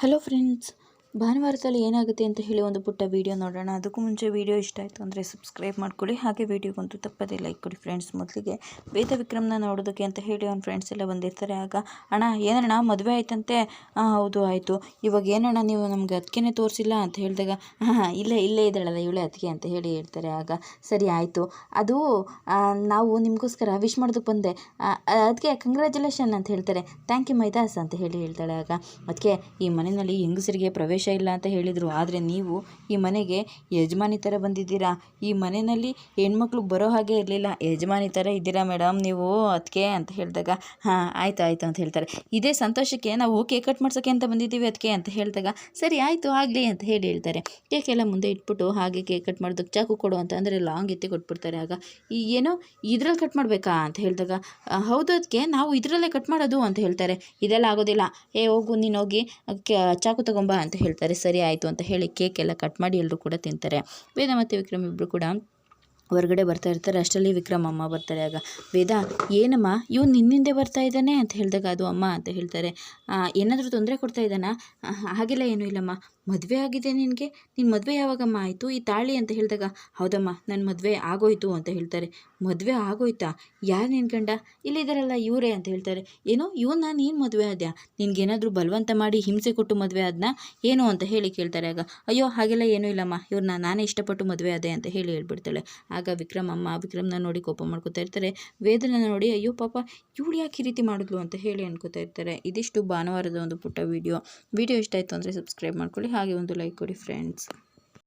Hello friends ಭಾನುವಾರದಲ್ಲಿ ಏನಾಗುತ್ತೆ ಅಂತ ಹೇಳಿ ಒಂದು ಪುಟ್ಟ ವೀಡಿಯೋ ನೋಡೋಣ. ಅದಕ್ಕೂ ಮುಂಚೆ ವೀಡಿಯೋ ಇಷ್ಟ ಆಯಿತು ಅಂದರೆ ಸಬ್ಸ್ಕ್ರೈಬ್ ಮಾಡ್ಕೊಳ್ಳಿ. ಹಾಗೆ ವೀಡಿಯೋಗಂತೂ ತಪ್ಪದೇ ಲೈಕ್ ಕೊಡಿ ಫ್ರೆಂಡ್ಸ್ ಮೊದಲಿಗೆ. ವೇದ ವಿಕ್ರಮ್ನ ನೋಡೋದಕ್ಕೆ ಅಂತ ಹೇಳಿ ಅವ್ನ ಫ್ರೆಂಡ್ಸ್ ಎಲ್ಲ ಬಂದಿರ್ತಾರೆ. ಆಗ, ಅಣ್ಣ, ಏನಣ್ಣ, ಮದುವೆ ಆಯ್ತಂತೆ? ಹೌದು, ಆಯಿತು. ಇವಾಗ ಏನಣ್ಣ ನೀವು ನಮ್ಗೆ ಅದಕ್ಕೇನೆ ತೋರಿಸಿಲ್ಲ? ಅಂತ ಹೇಳಿದಾಗ, ಹಾಂ ಇಲ್ಲೇ ಇಲ್ಲೇ ಇದ್ದಾಳಲ್ಲ, ಇವಳೆ ಅದಕ್ಕೆ ಅಂತ ಹೇಳಿ ಹೇಳ್ತಾರೆ. ಆಗ, ಸರಿ, ಆಯಿತು. ಅದು ನಾವು ನಿಮಗೋಸ್ಕರ ವಿಶ್ ಮಾಡೋದಕ್ಕೆ ಬಂದೆ. ಅದಕ್ಕೆ ಕಂಗ್ರ್ಯಾಚುಲೇಷನ್ ಅಂತ ಹೇಳ್ತಾರೆ. ಥ್ಯಾಂಕ್ ಯು ಮೈದಾಸ್ ಅಂತ ಹೇಳಿ ಹೇಳ್ತಾಳೆ. ಆಗ ಅದಕ್ಕೆ ಈ ಮನೆಯಲ್ಲಿ ಹೆಂಗಸರಿಗೆ ಪ್ರವೇಶ ಇಲ್ಲ ಅಂತ ಹೇಳಿದರು. ಆದರೆ ನೀವು ಈ ಮನೆಗೆ ಯಜಮಾನಿ ಥರ ಬಂದಿದ್ದೀರಾ? ಈ ಮನೆಯಲ್ಲಿ ಹೆಣ್ಮಕ್ಳು ಬರೋ ಹಾಗೆ ಇರಲಿಲ್ಲ. ಯಜಮಾನಿ ಥರ ಇದ್ದೀರಾ ಮೇಡಮ್ ನೀವು? ಅದಕ್ಕೆ ಅಂತ ಹೇಳಿದಾಗ, ಹಾಂ, ಆಯಿತು ಆಯಿತು ಅಂತ ಹೇಳ್ತಾರೆ. ಇದೇ ಸಂತೋಷಕ್ಕೆ ನಾವು ಕೇಕ್ ಕಟ್ ಮಾಡ್ಸೋಕ್ಕೆ ಅಂತ ಬಂದಿದ್ದೀವಿ ಅದಕ್ಕೆ ಅಂತ ಹೇಳಿದಾಗ, ಸರಿ, ಆಯಿತು, ಆಗಲಿ ಅಂತ ಹೇಳಿ ಹೇಳ್ತಾರೆ. ಕೇಕ್ ಎಲ್ಲ ಮುಂದೆ ಇಟ್ಬಿಟ್ಟು ಹಾಗೆ ಕೇಕ್ ಕಟ್ ಮಾಡೋದಕ್ಕೆ ಚಾಕು ಕೊಡು ಅಂತ ಅಂದರೆ ಲಾಂಗ್ ಎತ್ತಿ ಕೊಟ್ಬಿಡ್ತಾರೆ. ಆಗ, ಈ ಏನೋ ಇದ್ರಲ್ಲಿ ಕಟ್ ಮಾಡಬೇಕಾ ಅಂತ ಹೇಳಿದಾಗ ಹೌದು ಅದಕ್ಕೆ ನಾವು ಇದರಲ್ಲೇ ಕಟ್ ಮಾಡೋದು ಅಂತ ಹೇಳ್ತಾರೆ. ಇದೆಲ್ಲ ಆಗೋದಿಲ್ಲ. ಏ, ಹೋಗು, ನೀನು ಹೋಗಿ ಚಾಕು ತಗೊಂಬ ಅಂತ ಹೇಳ್ತಾರೆ ಸರಿ ಆಯಿತು ಅಂತ ಹೇಳಿ ಕೇಕ್ ಎಲ್ಲ ಕಟ್ ಮಾಡಿ ಎಲ್ಲರೂ ಕೂಡ ತಿಂತಾರೆ. ವೇದ ಮತ್ತು ವಿಕ್ರಮ್ ಇಬ್ಬರು ಕೂಡ ಹೊರಗಡೆ ಬರ್ತಾ ಇರ್ತಾರೆ. ಅಷ್ಟರಲ್ಲಿ ವಿಕ್ರಮ್ ಅಮ್ಮ ಬರ್ತಾರೆ. ಆಗ ವೇದ, ಏನಮ್ಮ ಇವ್ ನಿನ್ನಿಂದೆ ಬರ್ತಾ ಇದ್ದಾನೆ? ಅಂತ ಹೇಳಿದಾಗ, ಅದು ಅಮ್ಮ ಅಂತ ಹೇಳ್ತಾರೆ. ಏನಾದರೂ ತೊಂದರೆ ಕೊಡ್ತಾ ಇದ್ದಾನಾ? ಹಾಗೆಲ್ಲ ಏನೂ ಇಲ್ಲಮ್ಮ. ಮದುವೆ ಆಗಿದೆ ನಿನಗೆ? ನಿನ್ನ ಮದುವೆ ಯಾವಾಗಮ್ಮ ಆಯಿತು? ಈ ತಾಳಿ ಅಂತ ಹೇಳಿದಾಗ, ಹೌದಮ್ಮ ನನ್ನ ಮದುವೆ ಆಗೋಯ್ತು ಅಂತ ಹೇಳ್ತಾರೆ. ಮದುವೆ ಆಗೋಯ್ತಾ? ಯಾರು ನಿನ್ನ ಗಂಡ? ಇಲ್ಲಿದ್ದಾರಲ್ಲ ಇವರೇ ಅಂತ ಹೇಳ್ತಾರೆ. ಏನೋ ಇವನ್ನ ನೀನು ಮದುವೆ ಆದ್ಯಾ? ನಿನಗೇನಾದರೂ ಬಲವಂತ ಮಾಡಿ ಹಿಂಸೆ ಕೊಟ್ಟು ಮದುವೆ ಆದ್ನ? ಏನು ಅಂತ ಹೇಳಿ ಕೇಳ್ತಾರೆ ಆಗ. ಅಯ್ಯೋ, ಹಾಗೆಲ್ಲ ಏನೂ ಇಲ್ಲಮ್ಮ. ಇವ್ರನ್ನ ನಾನೇ ಇಷ್ಟಪಟ್ಟು ಮದುವೆ ಆದೆ ಅಂತ ಹೇಳಿ ಹೇಳ್ಬಿಡ್ತಾಳೆ. ಆಗ ವಿಕ್ರಮ್ ಅಮ್ಮ ವಿಕ್ರಮ್ನ ನೋಡಿ ಕೋಪ ಮಾಡ್ಕೋತಾ ಇರ್ತಾರೆ. ವೇದನ ನೋಡಿ, ಅಯ್ಯೋ ಪಾಪ, ಇವಳು ಯಾಕೆ ಈ ರೀತಿ ಮಾಡಿದ್ಲು ಅಂತ ಹೇಳಿ ಅನ್ಕೋತಾ ಇರ್ತಾರೆ. ಇದಿಷ್ಟು ಭಾನುವಾರದ ಒಂದು ಪುಟ್ಟ ವಿಡಿಯೋ ವಿಡಿಯೋ ಇಷ್ಟ ಆಯಿತು ಅಂದರೆ ಸಬ್ಸ್ಕ್ರೈಬ್ ಮಾಡ್ಕೊಳ್ಳಿ. ಹಾಗೆ ಒಂದು ಲೈಕ್ ಕೊಡಿ ಫ್ರೆಂಡ್ಸ್